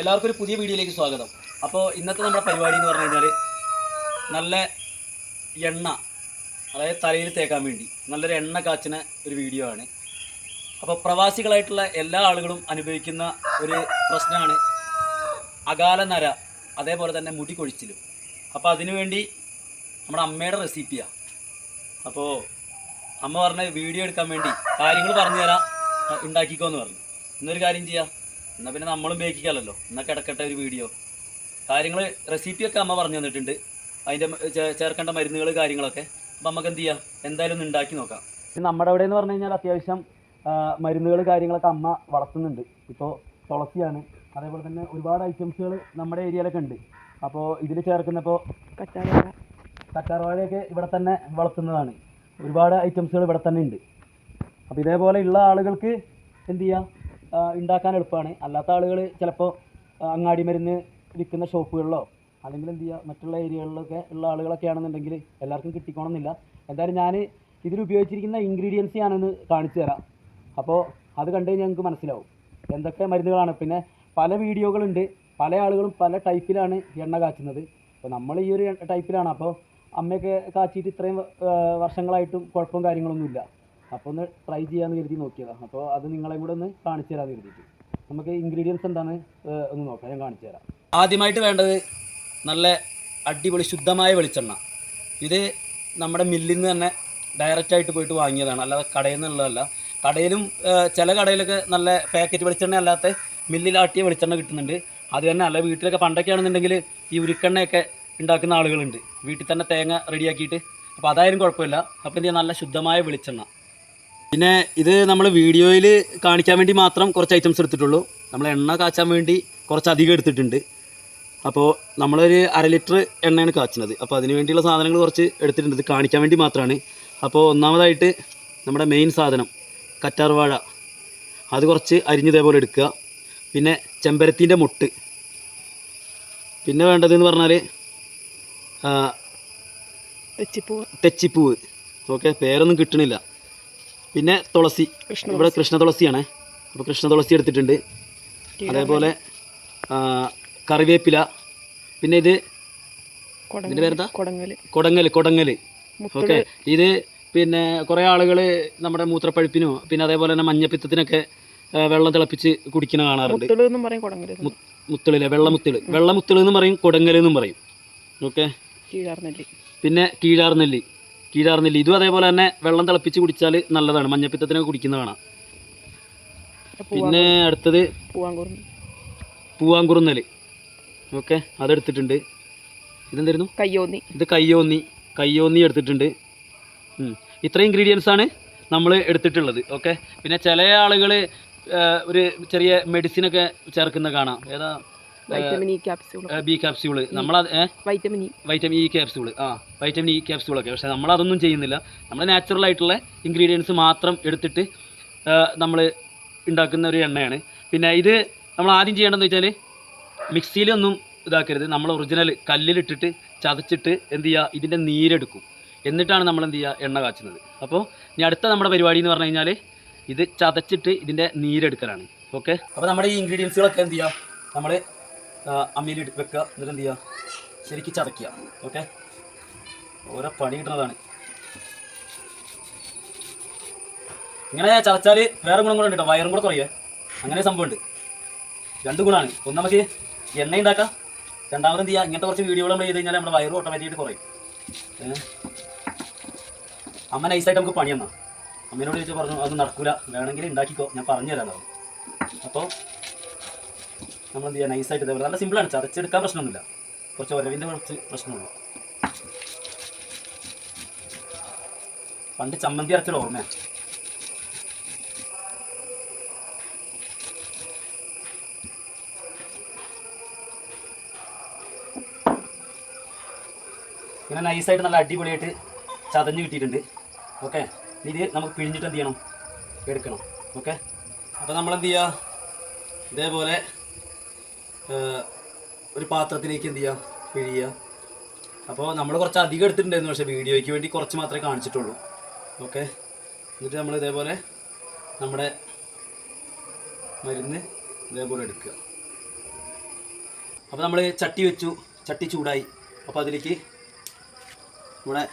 എല്ലാവർക്കും ഒരു പുതിയ വീഡിയോയിലേക്ക് സ്വാഗതം. അപ്പോൾ ഇന്നത്തെ നമ്മുടെ പരിപാടി എന്ന് പറഞ്ഞു കഴിഞ്ഞാൽ നല്ല എണ്ണ അതായത് തലയിൽ തേക്കാൻ വേണ്ടി നല്ലൊരു എണ്ണ കാച്ചിന ഒരു വീഡിയോ ആണ്. അപ്പോൾ പ്രവാസികളായിട്ടുള്ള എല്ലാ ആളുകളും അനുഭവിക്കുന്ന ഒരു പ്രശ്നമാണ് അകാല നര അതേപോലെ തന്നെ മുടി കൊഴിച്ചിലും അപ്പോൾ അതിനുവേണ്ടി നമ്മുടെ അമ്മയുടെ റെസിപ്പിയാണ് അപ്പോൾ അമ്മ പറഞ്ഞ വീഡിയോ എടുക്കാൻ വേണ്ടി കാര്യങ്ങൾ പറഞ്ഞു തരാം ഉണ്ടാക്കിക്കോ ഉണ്ടാക്കിക്കോന്ന് പറഞ്ഞു. ഇന്നൊരു കാര്യം ചെയ്യാം. എന്നാൽ പിന്നെ നമ്മളും ബേക്കിക്കാമല്ലോ എന്നാൽ കിടക്കട്ടെ ഒരു വീഡിയോ. കാര്യങ്ങൾ റെസിപ്പിയൊക്കെ അമ്മ പറഞ്ഞു തന്നിട്ടുണ്ട്. അതിന്റെ ചേർക്കേണ്ട മരുന്നുകൾ കാര്യങ്ങളൊക്കെ. അപ്പം നമുക്ക് എന്ത് ചെയ്യാം? എന്തായാലും ഒന്ന് ഉണ്ടാക്കി നോക്കാം. നമ്മുടെ അവിടെ എന്ന് പറഞ്ഞു കഴിഞ്ഞാൽ അത്യാവശ്യം മരുന്നുകൾ കാര്യങ്ങളൊക്കെ അമ്മ വളർത്തുന്നുണ്ട്. ഇപ്പോൾ തുളസിയാണ്. അതേപോലെ തന്നെ ഒരുപാട് ഐറ്റംസുകൾ നമ്മുടെ ഏരിയയിലൊക്കെ ഉണ്ട്. അപ്പോൾ ഇതിൽ ചേർക്കുന്നപ്പോൾ കറ്റാർവാഴ കറ്റാർവാഴയൊക്കെ ഇവിടെ തന്നെ വളർത്തുന്നതാണ്. ഒരുപാട് ഐറ്റംസുകൾ ഇവിടെ തന്നെ ഉണ്ട്. അപ്പോൾ ഇതേപോലെ ഉള്ള ആളുകൾക്ക് എന്ത് ചെയ്യാം? ഉണ്ടാക്കാൻ എളുപ്പമാണ് അല്ലാത്ത ആളുകൾ ചിലപ്പോൾ അങ്ങാടി മരുന്ന് വിൽക്കുന്ന ഷോപ്പുകളിലോ അല്ലെങ്കിൽ എന്ത് ചെയ്യുക മറ്റുള്ള ഏരിയകളിലൊക്കെ ഉള്ള ആളുകളൊക്കെ ആണെന്നുണ്ടെങ്കിൽ എല്ലാവർക്കും കിട്ടിക്കോണമെന്നില്ല എന്തായാലും ഞാൻ ഇതിൽ ഉപയോഗിച്ചിരിക്കുന്ന ഇൻഗ്രീഡിയൻസ് ഞാനൊന്ന് കാണിച്ചു തരാം. അപ്പോൾ അത് കണ്ടു കഴിഞ്ഞാൽ ഞങ്ങൾക്ക് മനസ്സിലാവും. എന്തൊക്കെ മരുന്നുകളാണ്. പിന്നെ പല വീഡിയോകളുണ്ട്. പല ആളുകളും പല ടൈപ്പിലാണ് എണ്ണ കാച്ചുന്നത്. അപ്പോൾ നമ്മൾ ഈ ഒരു ടൈപ്പിലാണ്. അപ്പോൾ അമ്മയൊക്കെ കാച്ചിട്ട് ഇത്രയും വർഷങ്ങളായിട്ടും കുഴപ്പവും കാര്യങ്ങളൊന്നുമില്ല. അപ്പോൾ ഒന്ന് ട്രൈ ചെയ്യാമെന്ന് കരുതി നോക്കിയതാണ് അപ്പോൾ അത് നിങ്ങളെയും കൂടെ ഒന്ന് കാണിച്ചു തരാമെന്ന് കരുതിയിട്ട്. നമുക്ക് ഇൻഗ്രീഡിയൻസ് എന്താണ്? ഒന്ന് നോക്കാം. ഞാൻ കാണിച്ചു തരാം. ആദ്യമായിട്ട് വേണ്ടത് നല്ല അടിപൊളി ശുദ്ധമായ വെളിച്ചെണ്ണ. ഇത് നമ്മുടെ മില്ലിൽ നിന്ന് തന്നെ ഡയറക്റ്റ് ആയിട്ട് പോയിട്ട് വാങ്ങിയതാണ്. അല്ലാതെ കടയിൽ നിന്നുള്ളതല്ല. കടയിലും ചില കടയിലൊക്കെ നല്ല പാക്കറ്റ് വെളിച്ചെണ്ണ അല്ലാത്ത മില്ലിലാട്ടിയ വെളിച്ചെണ്ണ കിട്ടുന്നുണ്ട്. അത് തന്നെ അല്ല വീട്ടിലൊക്കെ പണ്ടൊക്കെ ആണെന്നുണ്ടെങ്കിൽ ഈ ഉരുക്കെണ്ണയൊക്കെ ഉണ്ടാക്കുന്ന ആളുകളുണ്ട്. വീട്ടിൽ തന്നെ തേങ്ങ റെഡിയാക്കിയിട്ട് അപ്പോൾ അതായാലും കുഴപ്പമില്ല. അപ്പോൾ എന്ത് നല്ല ശുദ്ധമായ വെളിച്ചെണ്ണ. പിന്നെ ഇത് നമ്മൾ വീഡിയോയിൽ കാണിക്കാൻ വേണ്ടി മാത്രം കുറച്ച് ഐറ്റംസ് എടുത്തിട്ടുള്ളൂ. നമ്മൾ എണ്ണ കാച്ചാൻ വേണ്ടി കുറച്ച് അധികം എടുത്തിട്ടുണ്ട്. അപ്പോൾ നമ്മളൊരു അര ലിറ്റർ എണ്ണയാണ് കാച്ചുന്നത്. അപ്പോൾ അതിന് വേണ്ടിയുള്ള സാധനങ്ങൾ കുറച്ച് എടുത്തിട്ടുണ്ട്. ഇത് കാണിക്കാൻ വേണ്ടി മാത്രമാണ് അപ്പോൾ ഒന്നാമതായിട്ട് നമ്മുടെ മെയിൻ സാധനം കറ്റാർവാഴ അത് കുറച്ച് അരിഞ്ഞതേപോലെ എടുക്കുക. പിന്നെ ചെമ്പരത്തിന്റെ മുട്ട്. പിന്നെ വേണ്ടതെന്ന് പറഞ്ഞാൽ തെച്ചിപ്പൂവ്. തെച്ചിപ്പൂവ്. ഓക്കെ പേരൊന്നും കിട്ടണില്ല. പിന്നെ തുളസി. ഇവിടെ കൃഷ്ണ തുളസിയാണ് അപ്പോൾ കൃഷ്ണ തുളസി എടുത്തിട്ടുണ്ട് അതേപോലെ കറിവേപ്പില. പിന്നെ ഇത് ഇതിന്റെ പേരെന്താ? കൊടങ്ങൽ കൊടങ്ങൽ കൊടങ്ങൽ ഓക്കെ. ഇത് പിന്നെ കുറേ ആളുകൾ നമ്മുടെ മൂത്രപ്പഴുപ്പിനോ പിന്നെ അതേപോലെ തന്നെ മഞ്ഞപ്പിത്തത്തിനൊക്കെ വെള്ളം തിളപ്പിച്ച് കുടിക്കുന്ന കാണാറുണ്ട്. മുത്തളിൽ വെള്ളമുത്തിൾ. വെള്ളമുത്തിൾ എന്ന് പറയും കൊടങ്ങൽ എന്നും പറയും. ഓക്കെ. പിന്നെ കീഴാർനെല്ലി. കീഴാർനെല്ലി ഇതും അതേപോലെ തന്നെ വെള്ളം തിളപ്പിച്ച് കുടിച്ചാൽ നല്ലതാണ്. മഞ്ഞപ്പിത്തത്തിനൊക്കെ കുടിക്കുന്ന കാണാം. പിന്നെ അടുത്തത് പൂവാങ്കുറുന്നൽ. ഓക്കെ അതെടുത്തിട്ടുണ്ട്. ഇതെന്തായിരുന്നു? കയ്യോന്നി. ഇത് കയ്യോന്നി. കയ്യോന്നി എടുത്തിട്ടുണ്ട്. ഇത്ര ഇത്രയും ഇൻഗ്രീഡിയൻസ് ആണ് നമ്മൾ എടുത്തിട്ടുള്ളത്. ഓക്കെ. പിന്നെ ചില ആളുകൾ ഒരു ചെറിയ മെഡിസിനൊക്കെ ചേർക്കുന്ന കാണാം. ഏതാ? Vitamin E capsule B capsule നമ്മൾ vitamin E vitamin E capsule ആ വൈറ്റമിൻ ഇ ക്യാപ്സ്യൂളൊക്കെ പക്ഷേ നമ്മൾ അതൊന്നും ചെയ്യുന്നില്ല. നമ്മൾ നാച്ചുറൽ ആയിട്ടുള്ള ഇൻഗ്രീഡിയൻസ് മാത്രം എടുത്തിട്ട് നമ്മൾ ഉണ്ടാക്കുന്ന ഒരു എണ്ണയാണ്. പിന്നെ ഇത് നമ്മൾ ആദ്യം ചെയ്യേണ്ടതെന്ന് വെച്ചാൽ മിക്സിയിലൊന്നും ഇതാക്കരുത്. നമ്മൾ ഒറിജിനൽ കല്ലിലിട്ടിട്ട് ചതച്ചിട്ട് എന്ത് ചെയ്യുക? ഇതിന്റെ നീരെടുക്കും. എന്നിട്ടാണ് നമ്മൾ എന്ത് ചെയ്യുക? എണ്ണ കാച്ചുന്നത്. അപ്പോൾ ഇനി അടുത്ത നമ്മുടെ പരിപാടി എന്ന് പറഞ്ഞു കഴിഞ്ഞാൽ ഇത് ചതച്ചിട്ട് ഇതിന്റെ നീരെടുക്കലാണ്. ഓക്കെ? അപ്പോൾ നമ്മുടെ ഈ ഇൻഗ്രീഡിയൻസുകളൊക്കെ എന്ത് ചെയ്യുക? നമ്മൾ അമ്മിയിൽ വെക്കുക. എന്നിട്ട് എന്ത് ചെയ്യുക? ശരിക്കും ചതയ്ക്കുക. ഓക്കെ ഓരോ പണി കിട്ടുന്നതാണ്. ഇങ്ങനെ ചതച്ചാൽ വേറെ ഗുണം കൂടെ ഉണ്ട് കേട്ടോ വയറും കൂടെ കുറയേ അങ്ങനെ സംഭവമുണ്ട്. രണ്ട് ഗുണമാണ് ഒന്ന് നമുക്ക് എണ്ണ ഉണ്ടാക്കാം. രണ്ടാമത് എന്ത് ചെയ്യുക? ഇങ്ങനത്തെ കുറച്ച് വീഡിയോകൾ നമ്മൾ ചെയ്ത് കഴിഞ്ഞാൽ നമ്മുടെ വയറും ഓട്ടോമാറ്റിക്കായിട്ട് കുറയും? അമ്മ നൈസായിട്ട് നമുക്ക് പണി തന്നാ. അമ്മേനോട് ചോദിച്ചാൽ പറഞ്ഞു അത് നടക്കൂല. വേണമെങ്കിൽ ഉണ്ടാക്കിക്കോ. ഞാൻ പറഞ്ഞു തരാം അപ്പോൾ നമ്മൾ എന്ത് ചെയ്യുക നൈസായിട്ട് ഇതേപോലെ നല്ല സിമ്പിളാണ് ചതച്ചെടുക്കാൻ പ്രശ്നമൊന്നുമില്ല. കുറച്ച് ഒരവിന്റെ കുറച്ച് പ്രശ്നമുള്ളൂ. പണ്ട് ചമ്മന്തി അരച്ചൊരു ഓർമ്മയാണ് ഇങ്ങനെ നൈസായിട്ട് നല്ല അടിപൊളിയായിട്ട് ചതഞ്ഞ് കിട്ടിയിട്ടുണ്ട്. ഓക്കെ ഇത് നമുക്ക് പിഴിഞ്ഞിട്ട് എന്ത് ചെയ്യണം? എടുക്കണം. ഓക്കെ അപ്പോൾ നമ്മൾ എന്ത് ചെയ്യുക ഇതേപോലെ ഒരു പാത്രത്തിലേക്ക് എന്ത് ചെയ്യാം? പിഴിയുക. അപ്പോൾ നമ്മൾ കുറച്ച് അധികം എടുത്തിട്ടുണ്ടായിരുന്നു പക്ഷേ വീഡിയോയ്ക്ക് വേണ്ടി കുറച്ച് മാത്രമേ കാണിച്ചിട്ടുള്ളൂ. ഓക്കെ? എന്നിട്ട് നമ്മൾ ഇതേപോലെ നമ്മുടെ മരുന്ന് ഇതേപോലെ എടുക്കുക. അപ്പോൾ നമ്മൾ ചട്ടി വെച്ചു ചട്ടി ചൂടായി. അപ്പോൾ അതിലേക്ക് നമ്മുടെ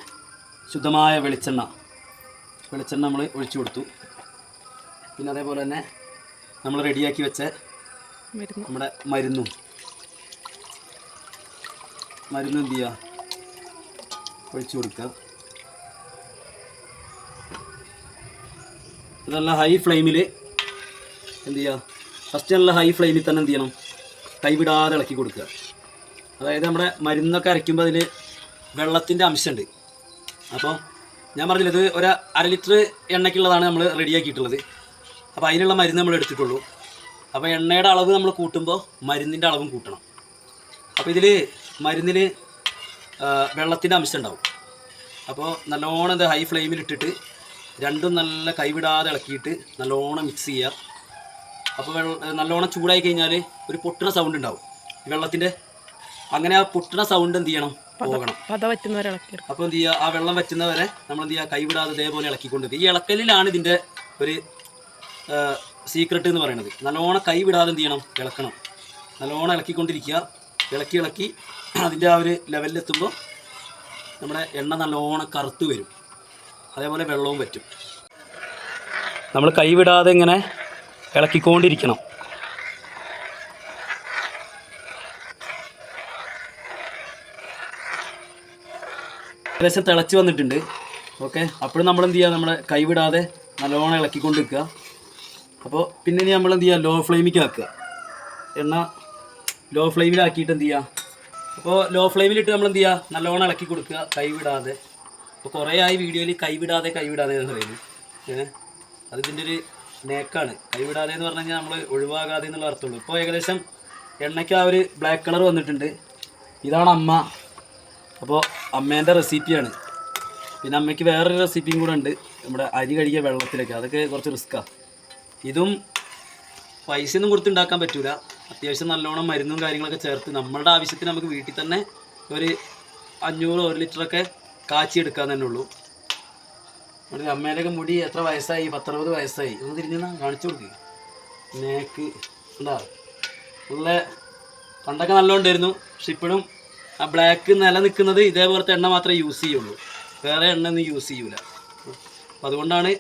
ശുദ്ധമായ വെളിച്ചെണ്ണ വെളിച്ചെണ്ണ നമ്മൾ ഒഴിച്ചു കൊടുത്തു. പിന്നെ അതേപോലെ തന്നെ നമ്മൾ റെഡിയാക്കി വെച്ച നമ്മുടെ മരുന്നും. മരുന്ന് എന്ത് ചെയ്യുക ഒഴിച്ചു കൊടുക്കുക. നല്ല ഹൈ ഫ്ലെയിമിൽ എന്ത് ചെയ്യുക ഫസ്റ്റ് നല്ല ഹൈ ഫ്ലെയിമിൽ തന്നെ എന്ത് ചെയ്യണം? കൈവിടാതെ ഇളക്കി കൊടുക്കുക. അതായത് നമ്മുടെ മരുന്നൊക്കെ അരയ്ക്കുമ്പോൾ അതിൽ വെള്ളത്തിന്റെ അംശമുണ്ട്. അപ്പോൾ ഞാൻ പറഞ്ഞില്ല ഇത് ഒരു അര ലിറ്റർ എണ്ണയ്ക്കുള്ളതാണ് നമ്മൾ റെഡിയാക്കിയിട്ടുള്ളത് അപ്പോൾ അതിനുള്ള മരുന്ന് നമ്മൾ എടുത്തിട്ടുള്ളൂ. അപ്പോൾ എണ്ണയുടെ അളവ് നമ്മൾ കൂട്ടുമ്പോൾ മരുന്നിന്റെ അളവും കൂട്ടണം. അപ്പോൾ ഇതിൽ മരുന്നിന് വെള്ളത്തിന്റെ അംശം ഉണ്ടാവും. അപ്പോൾ നല്ലോണം ഇത് ഹൈ ഫ്ലെയിമിൽ ഇട്ടിട്ട് രണ്ടും നല്ല കൈവിടാതെ ഇളക്കിയിട്ട് നല്ലോണം മിക്സ് ചെയ്യുക അപ്പോൾ വെള്ള നല്ലോണം ചൂടായി കഴിഞ്ഞാൽ ഒരു പൊട്ടണ സൗണ്ട് ഉണ്ടാവും. വെള്ളത്തിന്റെ അങ്ങനെ ആ പൊട്ടണ സൗണ്ട് എന്ത് ചെയ്യണം? പോകണം. അപ്പോൾ എന്ത് ചെയ്യുക ആ വെള്ളം വറ്റുന്നവരെ നമ്മൾ എന്ത് ചെയ്യുക കൈവിടാതെ ഇതേപോലെ ഇളക്കിക്കൊണ്ടിരിക്കുക. ഈ ഇളക്കലിലാണ് ഇതിന്റെ ഒരു സീക്രട്ട് എന്ന് പറയുന്നത് നല്ലോണം കൈ വിടാതെ എന്ത് ചെയ്യണം? ഇളക്കണം. നല്ലോണം ഇളക്കിക്കൊണ്ടിരിക്കുക. ഇളക്കി ഇളക്കി അതിന്റെ ആ ഒരു ലെവലിലെത്തുമ്പോൾ നമ്മുടെ എണ്ണ നല്ലോണം കറുത്ത് വരും. അതേപോലെ വെള്ളവും പറ്റും. നമ്മൾ കൈ കൈവിടാതെ ഇങ്ങനെ ഇളക്കിക്കൊണ്ടിരിക്കണം. ഏകദേശം തിളച്ച് വന്നിട്ടുണ്ട്. ഓക്കെ. അപ്പോഴും നമ്മൾ എന്ത് ചെയ്യുക? നമ്മുടെ കൈവിടാതെ നല്ലോണം ഇളക്കിക്കൊണ്ട് നിൽക്കുക അപ്പോൾ പിന്നെ ഇനി നമ്മൾ എന്ത് ചെയ്യുക ലോ ഫ്ലെയിമിലേക്ക് ആക്കുക. എണ്ണ ലോ ഫ്ലെയിമിലാക്കിയിട്ട് എന്ത് ചെയ്യുക അപ്പോൾ ലോ ഫ്ലെയിമിലിട്ട് നമ്മൾ എന്ത് ചെയ്യുക നല്ലോണം ഇളക്കി കൊടുക്കുക. കൈവിടാതെ. അപ്പോൾ കുറേ ആയി വീഡിയോയിൽ കൈവിടാതെ കൈവിടാതെ എന്ന് പറയുന്നത്. ഏഹ് അതിന്റെ ഒരു നേക്കാണ്. കൈവിടാതെ എന്ന് പറഞ്ഞു കഴിഞ്ഞാൽ നമ്മൾ ഒഴിവാകാതെ എന്നുള്ള അർത്ഥമുള്ളൂ. ഇപ്പോൾ ഏകദേശം എണ്ണയ്ക്ക് ആ ഒരു ബ്ലാക്ക് കളർ വന്നിട്ടുണ്ട്. ഇതാണ് അമ്മ. അപ്പോൾ അമ്മേന്റെ റെസിപ്പിയാണ് പിന്നെ അമ്മയ്ക്ക് വേറൊരു റെസിപ്പിയും കൂടെ ഉണ്ട്. നമ്മുടെ അരി കഴുകിയ വെള്ളത്തിലേക്ക്. അതൊക്കെ കുറച്ച് റിസ്ക്കാണ് ഇതും പൈസയൊന്നും കൊടുത്തുണ്ടാക്കാൻ പറ്റൂല. അത്യാവശ്യം നല്ലോണം മരുന്നും കാര്യങ്ങളൊക്കെ ചേർത്ത് നമ്മളുടെ ആവശ്യത്തിന് നമുക്ക് വീട്ടിൽ തന്നെ ഒരു അഞ്ഞൂറ് ഒരു ലിറ്ററൊക്കെ കാച്ചി എടുക്കാൻ തന്നെ ഉള്ളൂ. നമ്മുടെ അമ്മേന്റെയൊക്കെ മുടി എത്ര വയസ്സായി? പത്തറുപത് വയസ്സായി. ഒന്ന് തിരിഞ്ഞാൽ കാണിച്ചു കൊടുക്ക്. നേക്ക് എന്താ? ഉള്ള പണ്ടൊക്കെ നല്ലോണ്ടായിരുന്നു പക്ഷെ ഇപ്പോഴും ആ ബ്ലാക്ക് നിലനിൽക്കുന്നത് ഇതേപോലത്തെ എണ്ണ മാത്രമേ യൂസ് ചെയ്യുള്ളൂ. വേറെ എണ്ണ ഒന്നും യൂസ് ചെയ്യൂല. അപ്പം അതുകൊണ്ടാണ്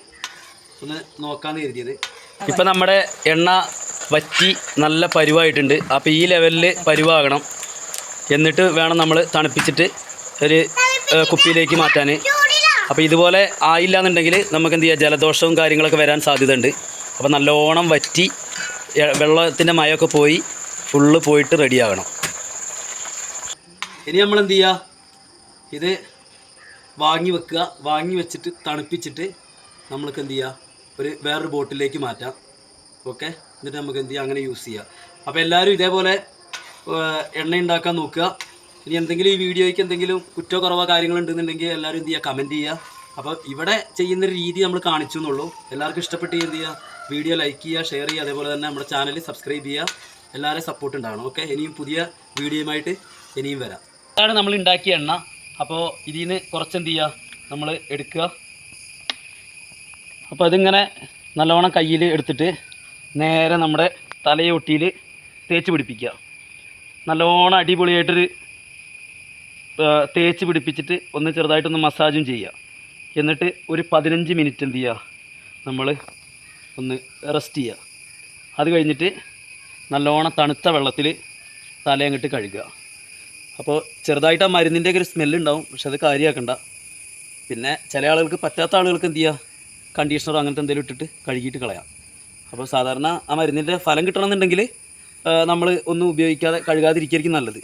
ഒന്ന് നോക്കാമെന്ന് കരുതിയത്. ഇപ്പം നമ്മുടെ എണ്ണ വറ്റി നല്ല പരുവായിട്ടുണ്ട്. അപ്പോൾ ഈ ലെവലിൽ പരുവാകണം. എന്നിട്ട് വേണം നമ്മൾ തണുപ്പിച്ചിട്ട് ഒരു കുപ്പിയിലേക്ക് മാറ്റാൻ അപ്പോൾ ഇതുപോലെ ആയില്ല എന്നുണ്ടെങ്കിൽ നമുക്ക് എന്ത് ചെയ്യാം? ജലദോഷവും കാര്യങ്ങളൊക്കെ വരാൻ സാധ്യതയുണ്ട്. അപ്പോൾ നല്ലോണം വറ്റി വെള്ളത്തിന്റെ മയമൊക്കെ പോയി ഫുള്ള് പോയിട്ട് റെഡിയാകണം. ഇനി നമ്മൾ എന്ത് ചെയ്യുക ഇത് വാങ്ങി വെക്കുക. വാങ്ങി വെച്ചിട്ട് തണുപ്പിച്ചിട്ട് നമ്മൾക്ക് എന്ത് ചെയ്യുക ഒരു വേറൊരു ബോട്ടിലേക്ക് മാറ്റാം. ഓക്കെ എന്നിട്ട് നമുക്ക് എന്ത് ചെയ്യാം? അങ്ങനെ യൂസ് ചെയ്യാം. അപ്പോൾ എല്ലാവരും ഇതേപോലെ എണ്ണ ഉണ്ടാക്കാൻ നോക്കുക. ഇനി എന്തെങ്കിലും ഈ വീഡിയോയ്ക്ക് എന്തെങ്കിലും കുറ്റോ കുറവോ കാര്യങ്ങളുണ്ടെന്നുണ്ടെങ്കിൽ എല്ലാവരും എന്ത് ചെയ്യുക? കമന്റ് ചെയ്യുക. അപ്പോൾ ഇവിടെ ചെയ്യുന്ന രീതി നമ്മൾ കാണിച്ചു എന്നുള്ളൂ. എല്ലാവർക്കും ഇഷ്ടപ്പെട്ട് എന്ത് ചെയ്യുക? വീഡിയോ ലൈക്ക് ചെയ്യുക ഷെയർ ചെയ്യുക. അതേപോലെ തന്നെ നമ്മുടെ ചാനൽ സബ്സ്ക്രൈബ് ചെയ്യുക. എല്ലാവരും സപ്പോർട്ട് ഉണ്ടാവണം. ഓക്കെ ഇനിയും പുതിയ വീഡിയോയുമായിട്ട് ഇനിയും വരാം. അതാണ് നമ്മൾ ഉണ്ടാക്കിയ എണ്ണ. അപ്പോൾ ഇതിൽ നിന്ന് കുറച്ച് എന്ത് ചെയ്യുക? നമ്മൾ എടുക്കുക. അപ്പോൾ അതിങ്ങനെ നല്ലവണ്ണം കയ്യിൽ എടുത്തിട്ട് നേരെ നമ്മുടെ തലയൊട്ടിയിൽ തേച്ച് പിടിപ്പിക്കുക. നല്ലോണം അടിപൊളിയായിട്ടൊരു തേച്ച് പിടിപ്പിച്ചിട്ട് ഒന്ന് ചെറുതായിട്ടൊന്ന് മസാജും ചെയ്യുക. എന്നിട്ട് ഒരു പതിനഞ്ച് മിനിറ്റ് എന്ത് ചെയ്യുക? നമ്മൾ ഒന്ന് റെസ്റ്റ് ചെയ്യുക. അത് കഴിഞ്ഞിട്ട് നല്ലോണം തണുത്ത വെള്ളത്തിൽ തലയങ്ങിട്ട് കഴുകുക. അപ്പോൾ ചെറുതായിട്ട് ആ മരുന്നിന്റെയൊക്കെ ഒരു സ്മെല്ലുണ്ടാവും പക്ഷെ അത് കാര്യമാക്കണ്ട. പിന്നെ ചില ആളുകൾക്ക് പറ്റാത്ത ആളുകൾക്ക് എന്ത് ചെയ്യുക? കണ്ടീഷണർ അങ്ങനത്തെ എന്തെങ്കിലും ഇട്ടിട്ട് കഴുകിയിട്ട് കളയാം. അപ്പോൾ സാധാരണ ആ മരുന്നിന്റെ ഫലം കിട്ടണമെന്നുണ്ടെങ്കിൽ നമ്മൾ ഒന്നും ഉപയോഗിക്കാതെ കഴുകാതിരിക്കുകയായിരിക്കും നല്ലത്.